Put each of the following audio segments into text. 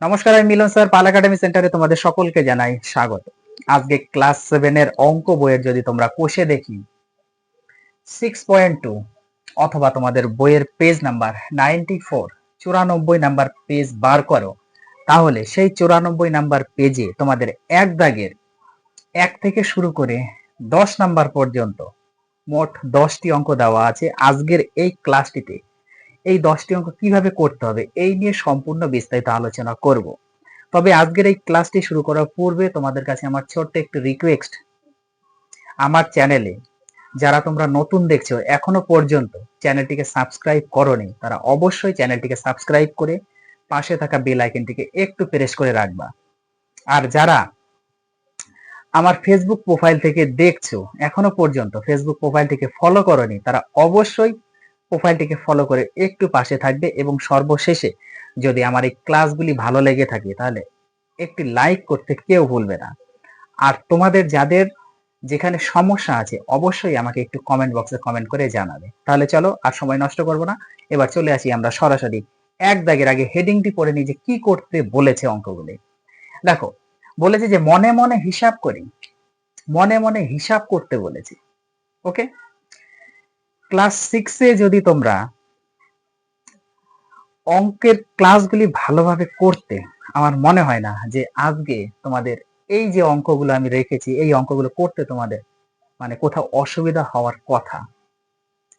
নমস্কার, আমি মিলন স্যার, পাল একাডেমি সেন্টারে তোমাদের সকলকে জানাই স্বাগত। আজকে ক্লাস সেভেনের অঙ্ক বইয়ের যদি তোমরা কোষে দেখি সিক্স পয়েন্ট টু অথবা তোমাদের বইয়ের পেজ নাম্বার নাইনটি ফোর চুরানব্বই নাম্বার পেজ বার করো, তাহলে সেই চুরানব্বই নাম্বার পেজে তোমাদের এক দাগের এক থেকে শুরু করে দশ নাম্বার পর্যন্ত মোট দশটি অঙ্ক দেওয়া আছে আজকের এই ক্লাসটিতে এই দশটি অঙ্ক কীভাবে করতে হবে, এই নিয়ে সম্পূর্ণ বিস্তারিত আলোচনা করব। তবে আজকের এই ক্লাসটি শুরু করার পূর্বে তোমাদের কাছে আমার ছোট্ট একটু রিকোয়েস্ট আমার চ্যানেলে। যারা তোমরা নতুন দেখছ, এখনও পর্যন্ত চ্যানেলটিকে সাবস্ক্রাইব করনি, তারা অবশ্যই চ্যানেলটিকে সাবস্ক্রাইব করে পাশে থাকা বেল আইকনটিকে একটু প্রেস করে রাখবা। আর যারা আমার ফেসবুক প্রোফাইল থেকে দেখছ, এখনও পর্যন্ত ফেসবুক প্রোফাইলটিকে ফলো করনি, তারা অবশ্যই প্রোফাইলটিকে ফলো করে একটু পাশে থাকবে এবং সর্বশেষে যদি আমার এই ক্লাসগুলি ভালো লেগে থাকে, তাহলে একটি লাইক করতে কেউ ভুলবে না। আর তোমাদের যাদের যেখানে সমস্যা আছে, অবশ্যই আমাকে একটু কমেন্ট বক্সে কমেন্ট করে জানাবে। তাহলে চলো আর সময় নষ্ট করব না। এবার চলে আসি আমরা সরাসরি এক দাগের আগে হেডিংটি পড়ে নিই যে কি করতে বলেছে অঙ্কগুলি। দেখো, বলেছে যে মনে মনে হিসাব করি, মনে মনে হিসাব করতে বলেছে। ওকে ক্লাস সিক্সে যদি তোমরা অঙ্কের ক্লাসগুলি ভালোভাবে করতে, আমার মনে হয় না যে আজকে তোমাদের এই যে অঙ্কগুলো আমি রেখেছি, এই অঙ্কগুলো করতে তোমাদের মানে কোথাও অসুবিধা হওয়ার কথা।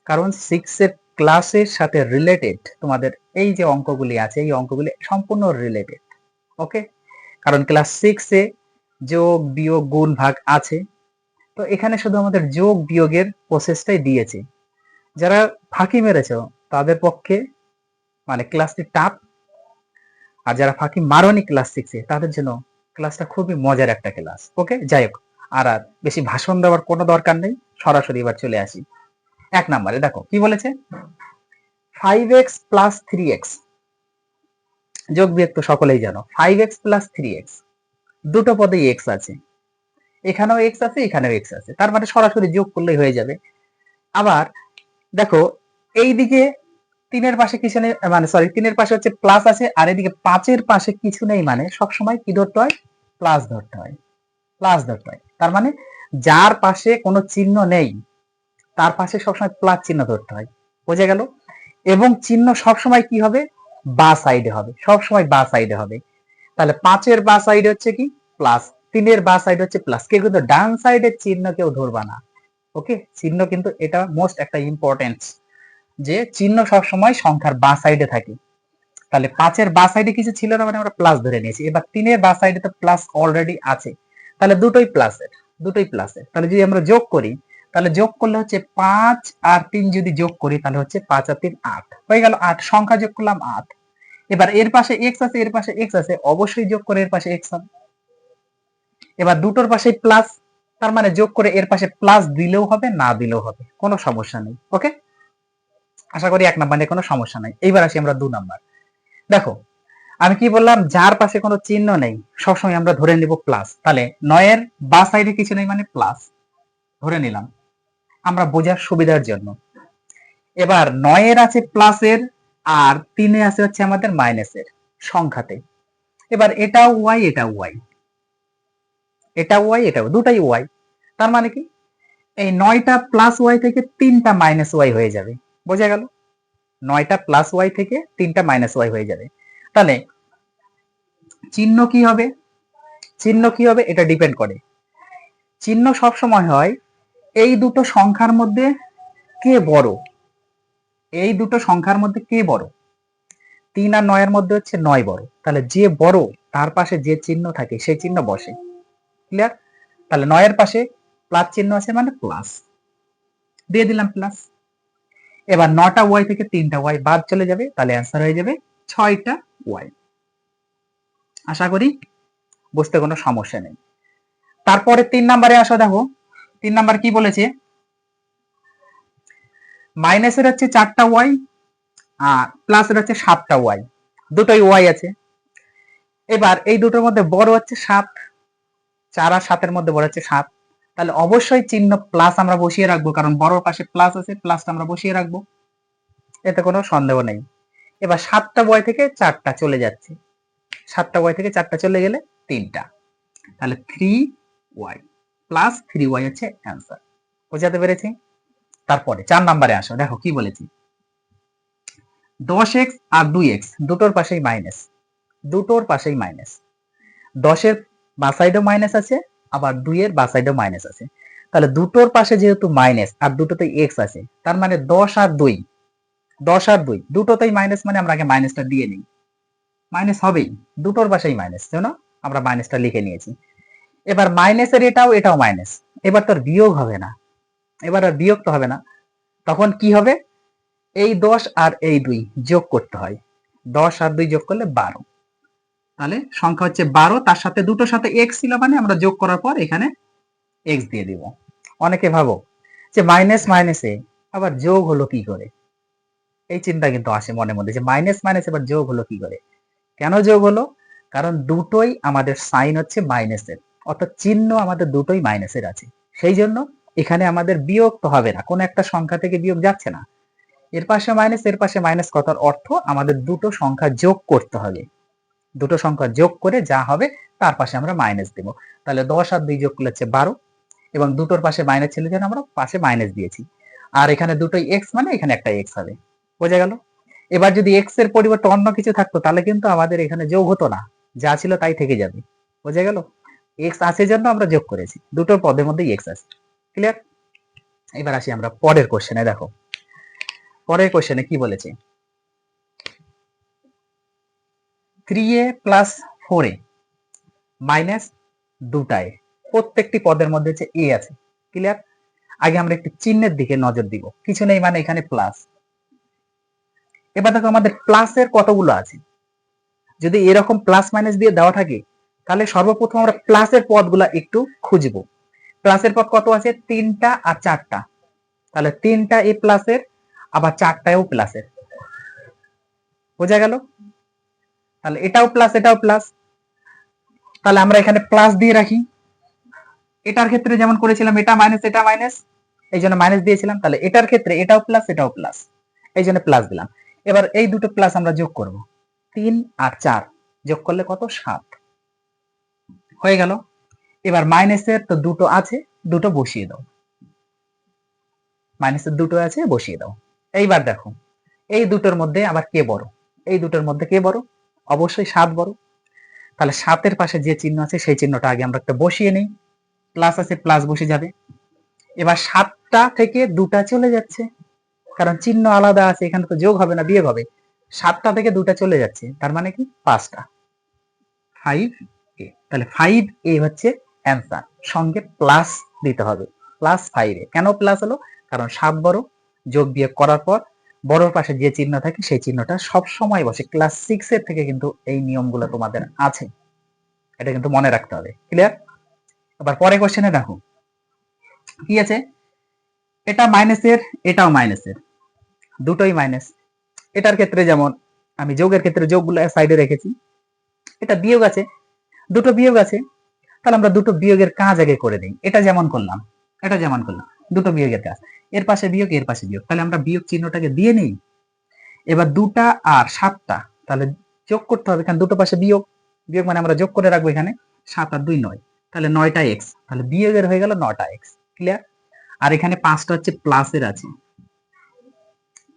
কারণ সিক্সের ক্লাসের সাথে রিলেটেড তোমাদের এই যে অঙ্কগুলি আছে, এই অঙ্কগুলি সম্পূর্ণ রিলেটেড ওকে কারণ ক্লাস সিক্সে যোগ, বিয়োগ, গুণ, ভাগ আছে। তো এখানে শুধু আমাদের যোগ, বিয়োগের প্রসেসটাই দিয়েছে। যারা ফাঁকি মেরেছ, তাদের পক্ষে মানে ক্লাসটি টাফ আর যারা ফাঁকি মারনি ক্লাস সিক্সে তাদের জন্য ক্লাসটা খুবই মজার একটা ক্লাস ওকে যাই হোক, আর আর বেশি ভাষণ দেওয়ার কোনো দরকার নেই, সরাসরি এবার চলে আসি। এক নম্বরে, দেখো, কি বলেছে? Five x plus three x যোগ বিয়োগ তো সকলেই জানো five x plus three x দুটো পদেই এক্স আছে। এখানেও এক্স আছে, এখানেও এক্স আছে। তার মানে সরাসরি যোগ করলেই হয়ে যাবে। আবার দেখো এই দিকে তিনের পাশে কিছু নেই মানে সরি তিনের পাশে হচ্ছে প্লাস আছে, আর এদিকে পাঁচের পাশে কিছু নেই মানে সবসময় কি ধরতে হয়? প্লাস ধরতে হয়। প্লাস ধরতে হয়। তার মানে যার পাশে কোনো চিহ্ন নেই, তার পাশে সবসময় প্লাস চিহ্ন ধরতে হয়। বোঝা গেল? এবং চিহ্ন সবসময় কি হবে? বা সাইডে হবে। সবসময় বা সাইডে হবে। তাহলে পাঁচের বা সাইডে হচ্ছে কি? প্লাস তিনের বা সাইড হচ্ছে প্লাস কেউ কিন্তু ডান সাইডের চিহ্ন কেউ ধরবা না। ওকে চিহ্ন কিন্তু এটা মোস্ট একটা ইম্পর্টেন্স যে চিহ্ন সবসময় সংখ্যার বা সাইডে থাকে। তাহলে পাঁচের বা সাইডে কিছু ছিল না মানে আমরা প্লাস ধরে নিয়েছি। এবার তিনের বা সাইডে তো প্লাস অলরেডি আছে। তাহলে দুটোই প্লাসের দুটোই প্লাসের তাহলে যদি আমরা যোগ করি, তাহলে যোগ করলে হচ্ছে পাঁচ আর তিন যদি যোগ করি, তাহলে হচ্ছে পাঁচ আর তিন আট। হয়ে গেল আট, সংখ্যা যোগ করলাম আট। এবার এর পাশে এক্স আছে, এর পাশে এক্স আছে, অবশ্যই যোগ করে এর পাশে এক্স হবে। এবার দুটোর পাশে প্লাস তার মানে যোগ করে এর পাশে প্লাস দিলেও হবে, না দিলেও হবে। কোনো সমস্যা নেই ওকে আশা করি এক নাম্বারে কোনো সমস্যা নাই। এইবার আসি আমরা দু নাম্বার দেখো, আমি কি বললাম? যার পাশে কোনো চিহ্ন নেই, সবসময় আমরা ধরে নিব প্লাস তাহলে নয়ের বা সাইডে কিছু নেই মানে প্লাস ধরে নিলাম। আমরা বোঝার সুবিধার জন্য। এবার নয়ের আছে প্লাসের আর তিনে আছে হচ্ছে আমাদের মাইনাসের সংখ্যাতে। এবার এটা ওয়াই এটা ওয়াই এটা ওয়াই এটা দুটাই ওয়াই তার মানে কি? এই নয়টা প্লাস ওয়াই থেকে তিনটা মাইনাস ওয়াই হয়ে যাবে। বোঝা গেল? নয়টা প্লাস ওয়াই থেকে তিনটা মাইনাস ওয়াই হয়ে যাবে। তাহলে চিহ্ন কি হবে? চিহ্ন কি হবে? এটা ডিপেন্ড করে। চিহ্ন সব সময় হয় এই দুটো সংখ্যার মধ্যে কে বড়? এই দুটো সংখ্যার মধ্যে কে বড়? তিন আর নয়ের মধ্যে হচ্ছে নয় বড়। তাহলে যে বড়, তার পাশে যে চিহ্ন থাকে, সেই চিহ্ন বসে। ক্লিয়ার তাহলে নয়ের পাশে প্লাস চিহ্ন আছে মানে প্লাস দিয়ে দিলাম প্লাস এবার নটা ওয়াই থেকে তিনটা ওয়াই বাদ চলে যাবে, তাহলে অ্যান্সার হয়ে যাবে ছয়টা ওয়াই আশা করি বুঝতে কোনো সমস্যা নেই। তারপরে তিন নাম্বারে আসো দেখো, তিন নাম্বার কি বলেছে? মাইনাসের হচ্ছে চারটা ওয়াই আর প্লাসের হচ্ছে সাতটা ওয়াই দুটোই ওয়াই আছে। এবার এই দুটোর মধ্যে বড় হচ্ছে সাত। চার আর সাতের মধ্যে বড় হচ্ছে সাত। তাহলে অবশ্যই চিহ্ন প্লাস আমরা বসিয়ে রাখব, কারণ বড় পাশে প্লাস আছে প্লাসটা আমরা বসিয়ে রাখব। এতে কোনো সন্দেহ নেই। এবার সাতটা বয় থেকে চারটা চলে যাচ্ছে। সাতটা ওয়াই থেকে চারটা চলে গেলে তিনটা। তাহলে three y plus three y হচ্ছে অ্যান্সার বোঝাতে পেরেছি? তারপরে চার নাম্বারে আসো। দেখো কি বলেছি। দশ এক্স আর দুই এক্স দুটোর পাশেই মাইনাস দুটোর পাশেই মাইনাস দশের বা সাইডেও মাইনাস আছে, আবার দুইয়ের বা সাইডেও মাইনাস আছে। তাহলে দুটোর পাশে যেহেতু মাইনাস আর দুটোতে এক্স আছে, তার মানে দশ আর দুই, দশ আর দুই, দুটোতেই মাইনাস মানে আমরা আগে মাইনাসটা দিয়ে নিই। মাইনাস হবেই, দুটোর পাশেই মাইনাস যেন আমরা মাইনাসটা লিখে নিয়েছি। এবার মাইনাসের এটাও এটাও মাইনাস এবার তোর বিয়োগ হবে না। এবার আর বিয়োগ তো হবে না। তখন কি হবে? এই দশ আর এই দুই যোগ করতে হয়। দশ আর দুই যোগ করলে বারো। তাহলে সংখ্যা হচ্ছে বারো, তার সাথে দুটোর সাথে এক্স ছিল মানে আমরা যোগ করার পর এখানে এক্স দিয়ে দিব। অনেকে ভাবো যে মাইনাস মাইনাসে আবার যোগ হলো কি করে? এই চিন্তা কিন্তু আসে মনে মধ্যে যে মাইনাস মাইনাস এবার যোগ হলো কি করে? কেন যোগ হলো? কারণ দুটোই আমাদের সাইন হচ্ছে মাইনাসের অর্থাৎ চিহ্ন আমাদের দুটোই মাইনাসের আছে। সেই জন্য এখানে আমাদের বিয়োগ তো হবে না, কোনো একটা সংখ্যা থেকে বিয়োগ যাচ্ছে না। এর পাশে মাইনাস এর পাশে মাইনাস কথার অর্থ আমাদের দুটো সংখ্যা যোগ করতে হবে। দুটো সংখ্যা যোগ করে যা হবে তার পাশে আমরা মাইনাস দেব। তাহলে দশ আর দুই যোগ করলে হচ্ছে বারো এবং দুটোর পাশে মাইনাস ছিল যেন আমরা পাশে মাইনাস দিয়েছি। আর এখানে দুটোই এক্স মানে এখানে একটা এক্স হবে। বোঝা গেল? এবার যদি এক্সের পরিবর্তে অন্য কিছু থাকতো, তাহলে কিন্তু আমাদের এখানে যোগ হতো না। যা ছিল তাই থেকে যাবে। বোঝা গেল? এক্স আছে জন্য আমরা যোগ করেছি। দুটোর পদের মধ্যে এক্স আছে। ক্লিয়ার এবার আসি আমরা পরের কোশ্চেনে দেখো। পরের কোশ্চেনে কি বলেছে? থ্রি প্লাস ফোর মাইনাস দুটায় প্রত্যেকটি পদের মধ্যে হচ্ছে এ আছে। ক্লিয়ার আগে আমরা একটু চিহ্নের দিকে নজর দিব। কিছু নেই মানে এখানে প্লাস এবার দেখো আমাদের প্লাসের কতগুলো আছে? যদি এরকম প্লাস মাইনাস দিয়ে দেওয়া থাকে, তাহলে সর্বপ্রথম আমরা প্লাসের পদগুলা একটু খুঁজবো। প্লাসের পদ কত আছে? তিনটা আর চারটা। তাহলে তিনটা এ প্লাসের আবার চারটাও প্লাসের বোঝা গেল? তাহলে এটাও প্লাস এটাও প্লাস তাহলে আমরা এখানে প্লাস দিয়ে রাখি। এটার ক্ষেত্রে যেমন করেছিলাম, এটা মাইনাস এটা মাইনাস এই জন্য মাইনাস দিয়েছিলাম। তাহলে এটার ক্ষেত্রে এটাও প্লাস এটাও প্লাস এই জন্য প্লাস দিলাম। এবার এই দুটো প্লাস আমরা যোগ করব। তিন আর চার। যোগ করলে কত? সাত। হয়ে গেল। এবার মাইনাসের তো দুটো আছে, দুটো বসিয়ে দাও। মাইনাসের দুটো আছে, বসিয়ে দাও। এইবার দেখো, এই দুটোর মধ্যে আবার কে বড়? এই দুটোর মধ্যে কে বড়? অবশ্যই সাত বড়। তাহলে সাতের পাশে যে চিহ্ন আছে, সেই চিহ্নটা আগে আমরা একটা বসিয়ে নেই। প্লাস আছে প্লাস বসে যাবে। এবার সাতটা থেকে দুটা চলে যাচ্ছে। কারণ চিহ্ন আলাদা আছে, এখানে তো যোগ হবে না, বিয়োগ হবে। সাতটা থেকে দুটা চলে যাচ্ছে, তার মানে কি? পাঁচটা। ফাইভ এ তাহলে ফাইভ এ হচ্ছে অ্যান্সার সঙ্গে প্লাস দিতে হবে। প্লাস ফাইভ কেন প্লাস হলো? কারণ সাত বড়, যোগ বিয়োগ করার পর বড়র পাশে যে চিহ্ন থাকে সেই চিহ্নটা সব সময় বসে। ক্লাস সিক্স এর থেকে কিন্তু এই নিয়মগুলো তোমাদের আছে। এটা কিন্তু মনে রাখতে হবে। ক্লিয়ার এবার পরে কোশ্চেনে দেখো। কি আছে? এটা মাইনাসের এটাও মাইনাসের দুটোই মাইনাস এটার ক্ষেত্রে যেমন আমি যোগের ক্ষেত্রে যোগগুলো সাইডে রেখেছি। এটা বিয়োগ আছে। দুটো বিয়োগ আছে। তাহলে আমরা দুটো বিয়োগের কাজ আগে করে দিই। এটা যেমন করলাম, এটা যেমন করলাম। দুটো বিয়োগের কাজ এর পাশে বিয়োগ, এর পাশে বিয়োগ। তাহলে আমরা বিয়োগ চিহ্নটাকে দিয়ে নিই। এবার দুটা আর সাতটা, তাহলে যোগ করতে হবে কারণ দুটো পাশে বিয়োগ। বিয়োগ মানে আমরা যোগ করে রাখব এখানে। সাত আর দুই নয়। তাহলে নয়টা এক্স তাহলে বিয়োগের হয়ে গেল নটা এক্স ক্লিয়ার আর এখানে পাঁচটা হচ্ছে প্লাসের আছে।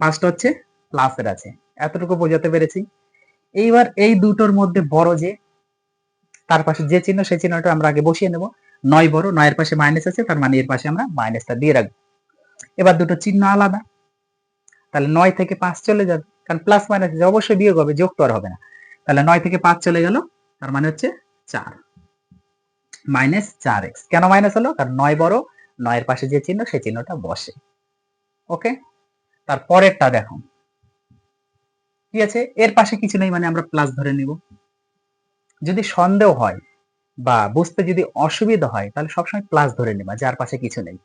পাঁচটা হচ্ছে প্লাসের আছে। এতটুকু বোঝাতে পেরেছি। এইবার এই দুটোর মধ্যে বড় যে, তার পাশে যে চিহ্ন, সেই চিহ্নটা আমরা আগে বসিয়ে নেব। নয় বড়, নয়ের পাশে মাইনাস আছে, তার মানে এর পাশে আমরা মাইনাসটা দিয়ে রাখব। এবার দুটো চিহ্ন আলাদা। তাহলে নয় থেকে পাঁচ চলে যাবে, কারণ প্লাস মাইনাস অবশ্যই বিয়োগ হবে, যোগ তো আর হবে না। তাহলে নয় থেকে পাঁচ চলে গেল, তার মানে হচ্ছে চার। মাইনাস চার এক্স কেন মাইনাস হলো? কারণ নয় বড়, নয়ের পাশে যে চিহ্ন সেই চিহ্নটা বসে। ওকে? তার পরেরটা দেখো। কি আছে? এর পাশে কিছু নেই মানে আমরা প্লাস ধরে নিব। যদি সন্দেহ হয় বা বুঝতে যদি অসুবিধা হয়, তাহলে সবসময় প্লাস ধরে নেবা, যার পাশে কিছু নেই।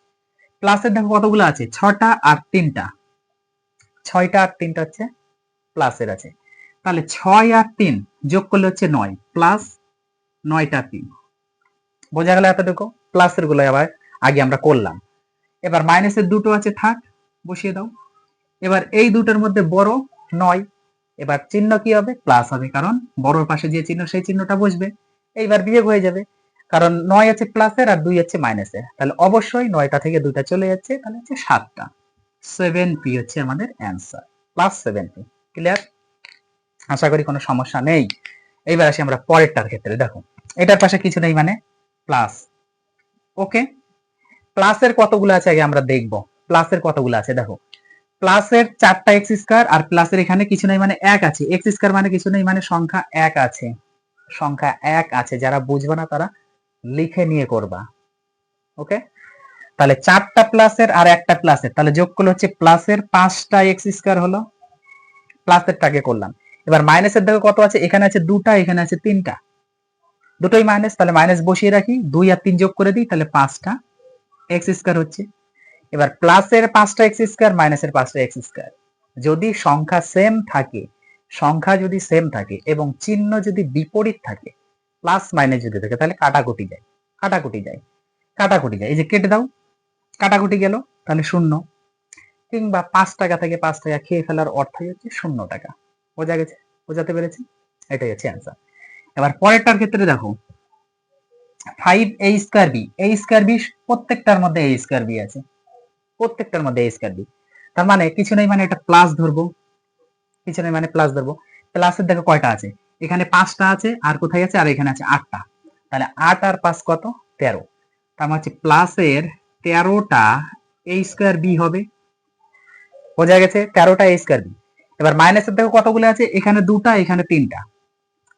প্লাসের দেখো কতগুলো আছে? ছটা আর তিনটা। ছয়টা আর তিনটা হচ্ছে প্লাসের আছে। তাহলে ছয় আর তিন যোগ করলে হচ্ছে নয় প্লাস নয়টা তিন। বোঝা গেল এতটুকু? প্লাসেরগুলো আবার আগে আমরা করলাম। এবার মাইনাসের দুটো আছে, থাক, বসিয়ে দাও। এবার এই দুটোর মধ্যে বড় নয়, এবার চিহ্ন কি হবে? প্লাস হবে, কারণ বড়র পাশে যে চিহ্ন, সেই চিহ্নটা বসবে। এইবার বিয়োগ হয়ে যাবে। কারণ নয় হচ্ছে প্লাসের আর দুই হচ্ছে মাইনাসের। তাহলে অবশ্যই নয়টা থেকে দুইটা চলে যাচ্ছে, তাহলে হচ্ছে সাতটা। সেভেন পি হচ্ছে আমাদের answer plus seven p clear আশা করি কোনো সমস্যা নেই। এইবার আসি আমরা পরেরটার ক্ষেত্রে, দেখো। এটার পাশে কিছু নেই মানে প্লাস ওকে প্লাসের কতগুলো আছে আগে আমরা দেখব। প্লাসের কতগুলো আছে, দেখো। প্লাসের চারটা এক্স স্কয়ার আর প্লাসের এখানে কিছু নেই মানে এক আছে। এক্স স্কয়ার মানে কিছু নেই মানে সংখ্যা এক আছে। সংখ্যা এক আছে, যারা বুঝবে না তারা লিখে নিয়ে করবা। ওকে? তাহলে চারটা প্লাসের আর একটা প্লাসের, তাহলে যোগ করলে হচ্ছে প্লাসের পাঁচটা এক্স স্কয়ার হলো, প্লাসেরটাকে করলাম। এবার মাইনাসের দেখো কত আছে, এখানে আছে দুটা, এখানে আছে তিনটা। দুটোই মাইনাস, তাহলে মাইনাস বসিয়ে রাখি, দুই আর তিন যোগ করে দিই, তাহলে পাঁচটা এক্স স্কয়ার হচ্ছে। এবার প্লাসের পাঁচটা এক্স স্কয়ার, মাইনাসের পাঁচটা এক্স স্কয়ার। যদি সংখ্যা সেম থাকে সংখ্যা যদি সেম থাকে এবং চিহ্ন যদি বিপরীত থাকে প্লাস মাইনাস যদি থাকে, তাহলে কাটাকুটি যায় কাটাকুটি যায় কাটাকুটি যায়। এই যে কেটে দাও, কাটাকুটি গেল, তাহলে শূন্য। কিংবা পাঁচ টাকা থেকে পাঁচ টাকা খেয়ে ফেলার অর্থই হচ্ছে শূন্য টাকা। বোঝা গেছে? বোঝাতে পেরেছি? এটাই হচ্ছে অ্যান্সার এবার পরেরটার ক্ষেত্রে দেখো five a square b a square b প্রত্যেকটার মধ্যে এ স্কোয়ার বি আছে। প্রত্যেকটার মধ্যে এ স্কোয়ার বি তার মানে কিছু নেই মানে এটা প্লাস ধরবো। কিছু নেই মানে প্লাস ধরবো। প্লাসের দেখো কয়টা আছে? এখানে পাঁচটা আছে, আর কোথায় আছে? আর এখানে আছে আটটা। তাহলে আট আর পাঁচ কত? তেরো। তার মানে হচ্ছে প্লাসের তেরোটা এ স্কোয়ার বি হবে। বোঝা গেছে? তেরোটা এ স্কোয়ার বি এবার মাইনাসের দেখো কতগুলো আছে? এখানে দুটা, এখানে তিনটা।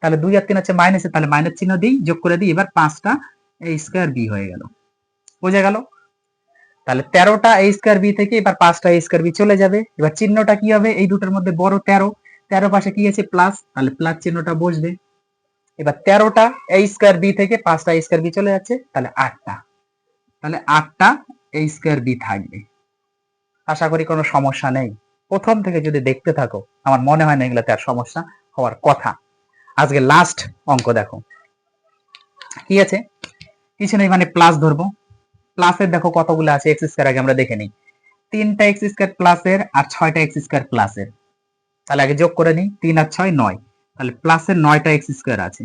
তাহলে দুই আর তিন হচ্ছে মাইনাসে তাহলে মাইনাস চিহ্ন দিই, যোগ করে দিই, এবার পাঁচটা এ স্কোয়ার বি হয়ে গেল। বোঝা গেল? তাহলে তেরোটা এ স্কোয়ার বি থেকে এবার পাঁচটা এ স্কোয়ার বি চলে যাবে। এবার চিহ্নটা কি হবে? এই দুটোর মধ্যে বড় তেরো। তেরো পাশে কি আছে? প্লাস তাহলে প্লাস চিহ্নটা বসবে। এবার তেরোটা এ স্কোয়ার বি থেকে পাঁচটা এ স্কোয়ার বি চলে যাচ্ছে। তাহলে আটটা। তাহলে আটটা এ স্কোয়ার বি থাকবে। আশা করি কোনো সমস্যা নেই। প্রথম থেকে যদি দেখতে থাকো, আমার মনে হয় না এগুলোতে আর সমস্যা হওয়ার কথা। আজকে লাস্ট অঙ্ক দেখো। কি আছে? কিছু নেই মানে প্লাস ধরবো। প্লাসের দেখো কতগুলো আছে এক্স স্কয়ার আগে আমরা দেখে নিই। তিনটা এক্স স্কয়ার প্লাসের আর ছয়টা এক্স স্কয়ার প্লাসের তাহলে আগে যোগ করে নিই, তিন আর ছয়, নয়। তাহলে প্লাসের নয়টা এক্স স্কয়ার আছে।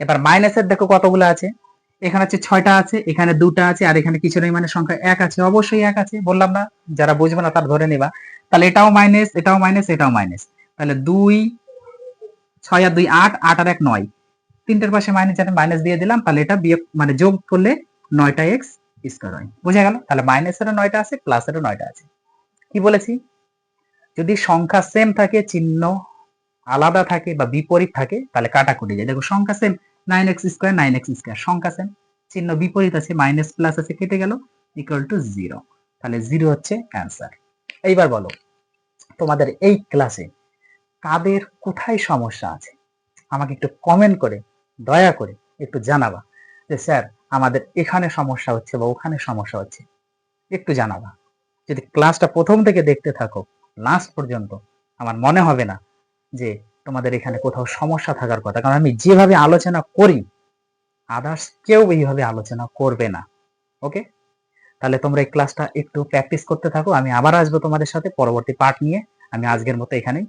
এবার মাইনাসের দেখো কতগুলো আছে? এখানে হচ্ছে ছয়টা আছে, এখানে দুটা আছে, আর এখানে কিছু নেই মানে সংখ্যা এক আছে, অবশ্যই এক আছে, বললাম না, যারা বুঝবে না তার ধরে নেবা। তাহলে এটাও মাইনাস এটাও মাইনাস এটাও মাইনাস তাহলে দুই, ছয় আর দুই আট আট আর এক নয়। তিনটের পাশে মাইনাস মাইনাস দিয়ে দিলাম, তাহলে এটা বিয়োগ মানে যোগ করলে নয়টা এক্স স্কোয়ার হয় বোঝা গেল? তাহলে মাইনাসেরও নয়টা আছে প্লাসেরও নয়টা আছে। কি বলেছি? যদি সংখ্যা সেম থাকে, চিহ্ন আলাদা থাকে বা বিপরীত থাকে, তাহলে কাটা কাটাকুটি যায়। দেখো, সংখ্যা same nine x square nine x square সংখ্যা সেম চিহ্ন বিপরীত আছে মাইনাস প্লাস আছে, কেটে গেল ইকুয়াল টু জিরো তাহলে জিরো হচ্ছে অ্যান্সার এইবার বলো, তোমাদের এই ক্লাসে কাদের কোথায় সমস্যা আছে? আমাকে একটু কমেন্ট করে, দয়া করে একটু জানাবা। যে স্যার আমাদের এখানে সমস্যা হচ্ছে বা ওখানে সমস্যা হচ্ছে। একটু জানাবা। যদি ক্লাসটা প্রথম থেকে দেখতে থাকো লাস্ট পর্যন্ত, আমার মনে হবে না যে তোমাদের এখানে কোথাও সমস্যা থাকার কথা। কারণ আমি যেভাবে আলোচনা করি আদার্স কেউ এইভাবে আলোচনা করবে না। ওকে তাহলে তোমরা এই ক্লাসটা একটু প্র্যাকটিস করতে থাকো। আমি আবার আসব তোমাদের সাথে পরবর্তী পার্ট নিয়ে। আমি আজকের মতো এখানেই